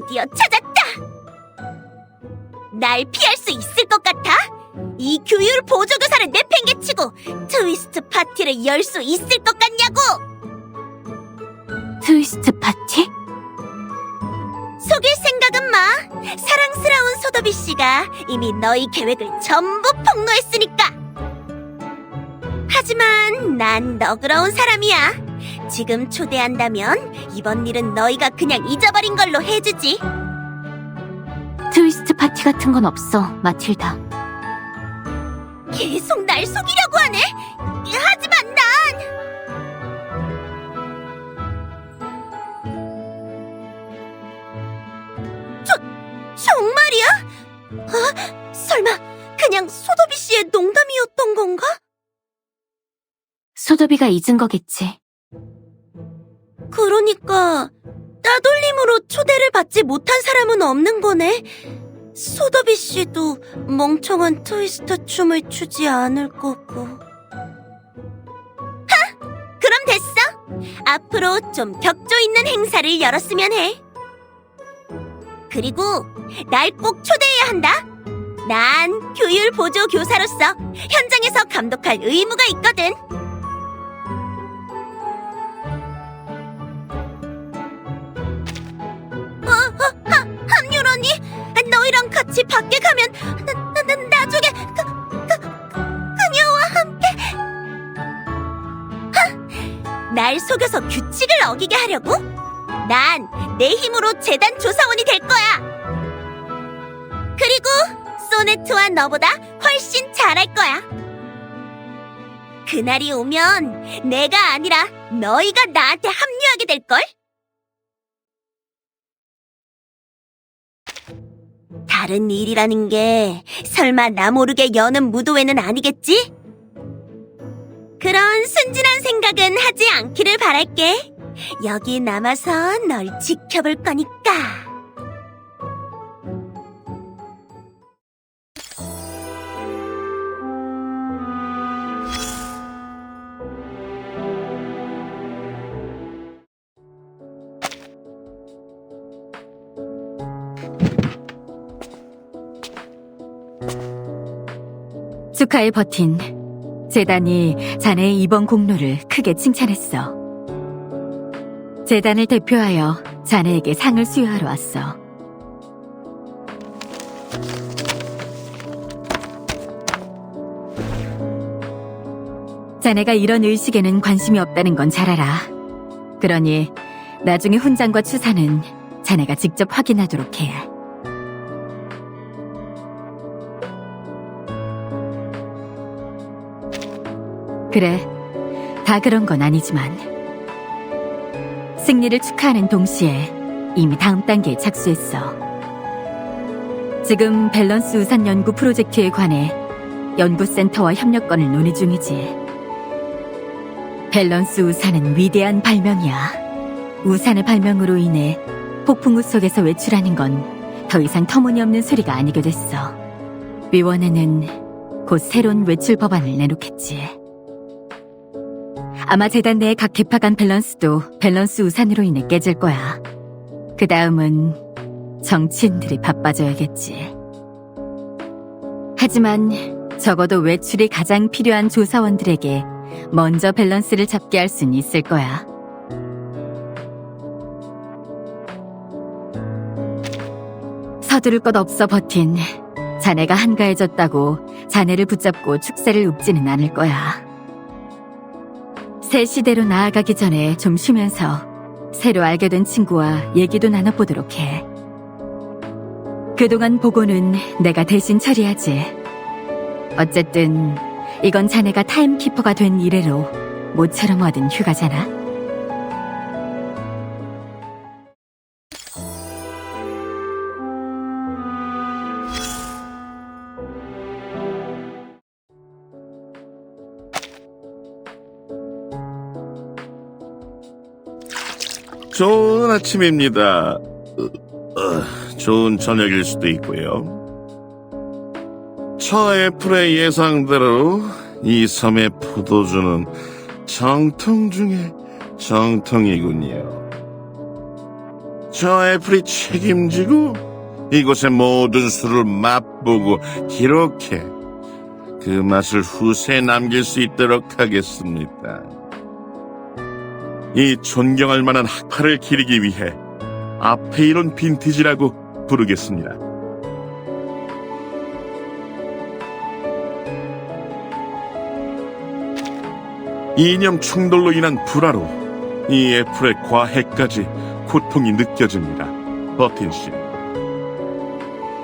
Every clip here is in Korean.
드디어 찾았다! 날 피할 수 있을 것 같아? 이 교율 보조교사를 내팽개치고 트위스트 파티를 열 수 있을 것 같냐고! 트위스트 파티? 속일 생각은 마! 사랑스러운 소더비 씨가 이미 너희 계획을 전부 폭로했으니까! 하지만 난 너그러운 사람이야. 지금 초대한다면 이번 일은 너희가 그냥 잊어버린 걸로 해주지. 트위스트 파티 같은 건 없어, 마틸다. 계속 날 속이려고 하네? 하지만 난! 저, 정말이야? 아, 설마 그냥 소도비 씨의 농담이었던 건가? 소더비가 잊은 거겠지. 그러니까 따돌림으로 초대를 받지 못한 사람은 없는 거네. 소더비 씨도 멍청한 트위스터 춤을 추지 않을 거고. 하! 그럼 됐어. 앞으로 좀 격조 있는 행사를 열었으면 해. 그리고 날 꼭 초대해야 한다. 난 교율 보조 교사로서 현장에서 감독할 의무가 있거든. 내 힘으로 재단 조사원이 될 거야 그리고 소네트와 너보다 훨씬 잘할 거야 그날이 오면 내가 아니라 너희가 나한테 합류하게 될 걸? 다른 일이라는 게 설마 나 모르게 여는 무도회는 아니겠지? 그런 순진한 생각은 하지 않기를 바랄게. 여기 남아서 널 지켜볼 거니까. 축하해 버틴. 재단이 자네의 이번 공로를 크게 칭찬했어. 재단을 대표하여 자네에게 상을 수여하러 왔어. 자네가 이런 의식에는 관심이 없다는 건 잘 알아. 그러니 나중에 훈장과 추사는 자네가 직접 확인하도록 해. 그래, 다 그런 건 아니지만 승리를 축하하는 동시에 이미 다음 단계에 착수했어. 지금 밸런스 우산 연구 프로젝트에 관해 연구센터와 협력권을 논의 중이지. 밸런스 우산은 위대한 발명이야. 우산의 발명으로 인해 폭풍우 속에서 외출하는 건 더 이상 터무니없는 소리가 아니게 됐어. 위원회는 곧 새로운 외출 법안을 내놓겠지. 아마 재단 내각 개파 간 밸런스도 밸런스 우산으로 인해 깨질 거야. 그 다음은 정치인들이 바빠져야겠지. 하지만 적어도 외출이 가장 필요한 조사원들에게 먼저 밸런스를 잡게 할 수는 있을 거야. 서두를 것 없어 버틴. 자네가 한가해졌다고 자네를 붙잡고 축사를 읊지는 않을 거야. 새 시대로 나아가기 전에 좀 쉬면서 새로 알게 된 친구와 얘기도 나눠보도록 해. 그동안 보고는 내가 대신 처리하지. 어쨌든 이건 자네가 타임키퍼가 된 이래로 모처럼 얻은 휴가잖아. 좋은 아침입니다. 어, 어, 좋은 저녁일 수도 있고요. 처애플의 예상대로 이 섬의 포도주는 정통 중에 정통이군요. 저 애플이 책임지고 이곳의 모든 술을 맛보고 기록해 그 맛을 후세에 남길 수 있도록 하겠습니다. 이 존경할 만한 학파를 기리기 위해 아페이론 빈티지라고 부르겠습니다. 이념 충돌로 인한 불화로 이 애플의 과해까지 고통이 느껴집니다. 버틴 씨.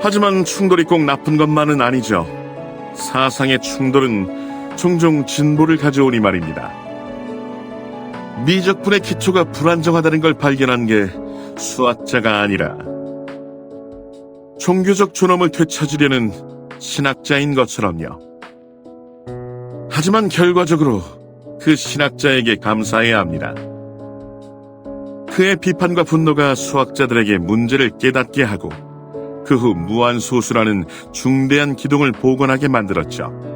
하지만 충돌이 꼭 나쁜 것만은 아니죠. 사상의 충돌은 종종 진보를 가져오니 말입니다. 미적분의 기초가 불안정하다는 걸 발견한 게 수학자가 아니라 종교적 존엄을 되찾으려는 신학자인 것처럼요. 하지만 결과적으로 그 신학자에게 감사해야 합니다. 그의 비판과 분노가 수학자들에게 문제를 깨닫게 하고 그 후 무한소수라는 중대한 기동을 복원하게 만들었죠.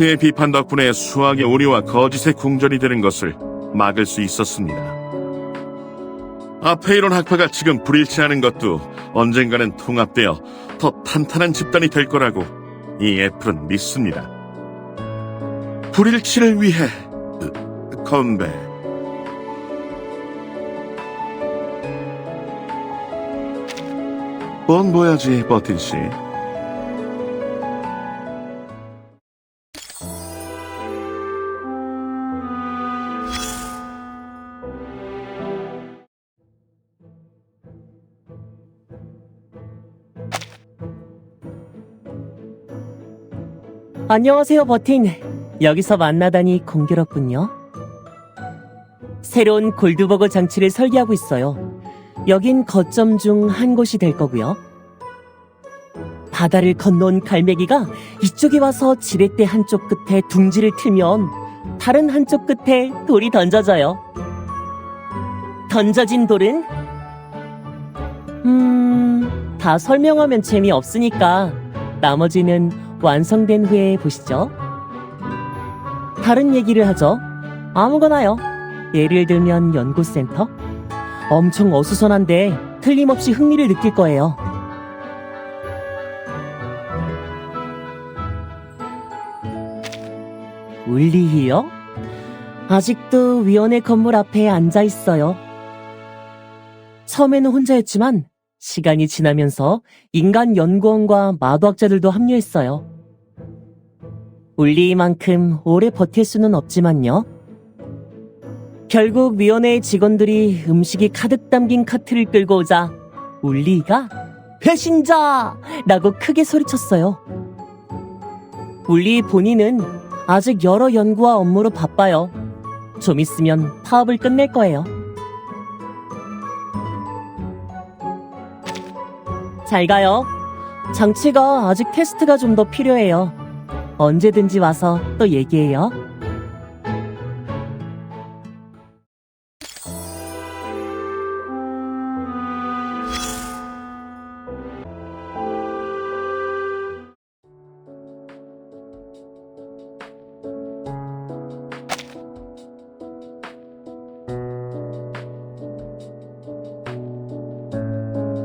그의 비판 덕분에 수학의 오류와 거짓의 궁전이 되는 것을 막을 수 있었습니다. 아페이론 학파가 지금 불일치하는 것도 언젠가는 통합되어 더 탄탄한 집단이 될 거라고 이 애플은 믿습니다. 불일치를 위해 으, 건배. 뻔 보야지, 버틴 씨. 안녕하세요, 버틴. 여기서 만나다니 공교롭군요. 새로운 골드버거 장치를 설계하고 있어요. 여긴 거점 중 한 곳이 될 거고요. 바다를 건너온 갈매기가 이쪽에 와서 지렛대 한쪽 끝에 둥지를 틀면 다른 한쪽 끝에 돌이 던져져요. 던져진 돌은 음, 다 설명하면 재미없으니까 나머지는 완성된 후에 보시죠. 다른 얘기를 하죠. 아무거나요. 예를 들면 연구센터? 엄청 어수선한데 틀림없이 흥미를 느낄 거예요. 울리히요? 아직도 위원회 건물 앞에 앉아 있어요. 처음에는 혼자였지만 시간이 지나면서 인간 연구원과 마도학자들도 합류했어요. 울리만큼 오래 버틸 수는 없지만요. 결국 위원회의 직원들이 음식이 가득 담긴 카트를 끌고 오자 울리가 배신자! 라고 크게 소리쳤어요. 울리 본인은 아직 여러 연구와 업무로 바빠요. 좀 있으면 파업을 끝낼 거예요. 잘 가요. 장치가 아직 테스트가 좀 더 필요해요. 언제든지 와서 또 얘기해요.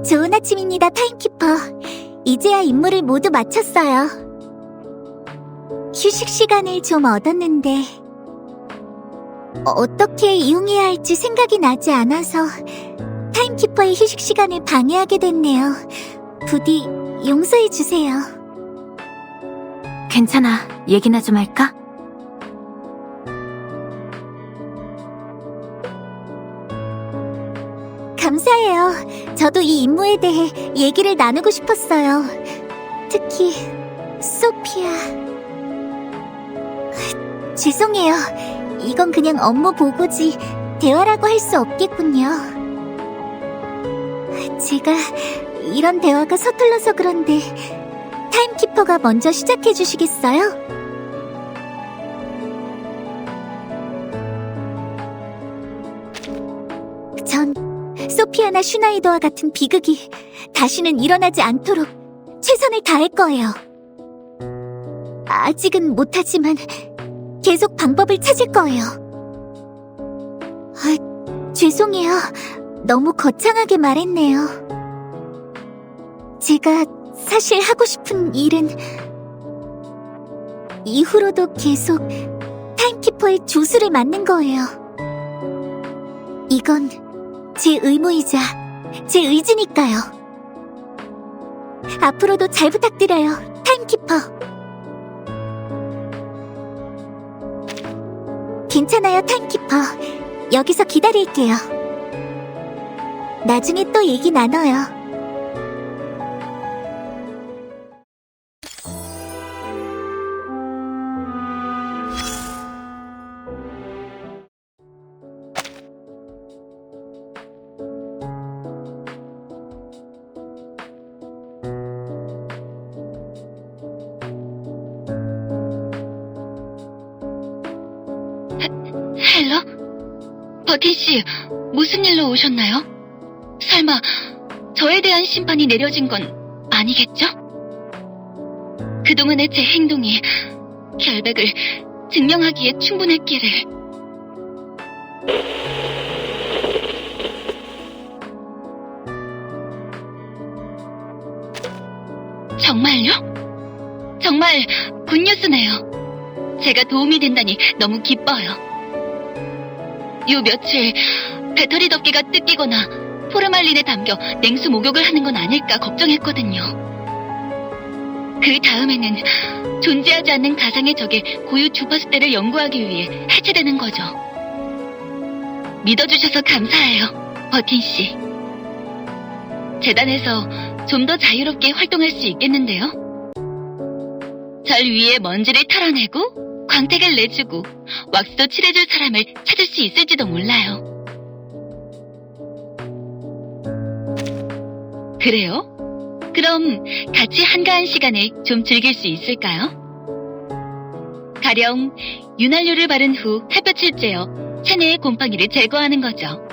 좋은 아침입니다, 타임키퍼. 이제야 임무를 모두 마쳤어요. 휴식 시간을 좀 얻었는데, 어떻게 이용해야 할지 생각이 나지 않아서 타임키퍼의 휴식 시간을 방해하게 됐네요. 부디 용서해 주세요. 괜찮아. 얘기나 좀 할까? 감사해요. 저도 이 임무에 대해 얘기를 나누고 싶었어요. 특히 소피아. 죄송해요. 이건 그냥 업무 보고지 대화라고 할 수 없겠군요. 제가 이런 대화가 서툴러서 그런데 타임키퍼가 먼저 시작해 주시겠어요? 전 소피아나 슈나이더와 같은 비극이 다시는 일어나지 않도록 최선을 다할 거예요. 아직은 못하지만 계속 방법을 찾을 거예요. 아, 죄송해요. 너무 거창하게 말했네요. 제가 사실 하고 싶은 일은 이후로도 계속 타임키퍼의 조수를 맡는 거예요. 이건 제 의무이자 제 의지니까요. 앞으로도 잘 부탁드려요, 타임키퍼. 괜찮아요, 타임키퍼. 여기서 기다릴게요. 나중에 또 얘기 나눠요. 버틴 씨, 무슨 일로 오셨나요? 설마 저에 대한 심판이 내려진 건 아니겠죠? 그동안의 제 행동이 결백을 증명하기에 충분했기를. 정말요? 정말 굿뉴스네요. 제가 도움이 된다니 너무 기뻐요. 요 며칠 배터리 덮개가 뜯기거나 포르말린에 담겨 냉수 목욕을 하는 건 아닐까 걱정했거든요. 그 다음에는 존재하지 않는 가상의 적의 고유 주파수대를 연구하기 위해 해체되는 거죠. 믿어주셔서 감사해요, 버틴 씨. 재단에서 좀 더 자유롭게 활동할 수 있겠는데요? 절 위에 먼지를 털어내고 광택을 내주고 왁스도 칠해줄 사람을 찾을 수 있을지도 몰라요. 그래요? 그럼 같이 한가한 시간을 좀 즐길 수 있을까요? 가령 윤활유를 바른 후 햇볕을 쬐어 체내의 곰팡이를 제거하는 거죠.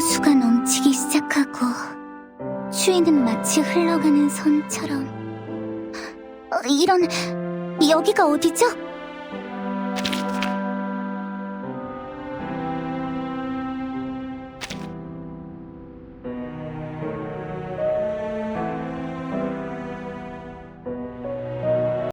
호수가 넘치기 시작하고 추위는 마치 흘러가는 선처럼 어, 이런 여기가 어디죠?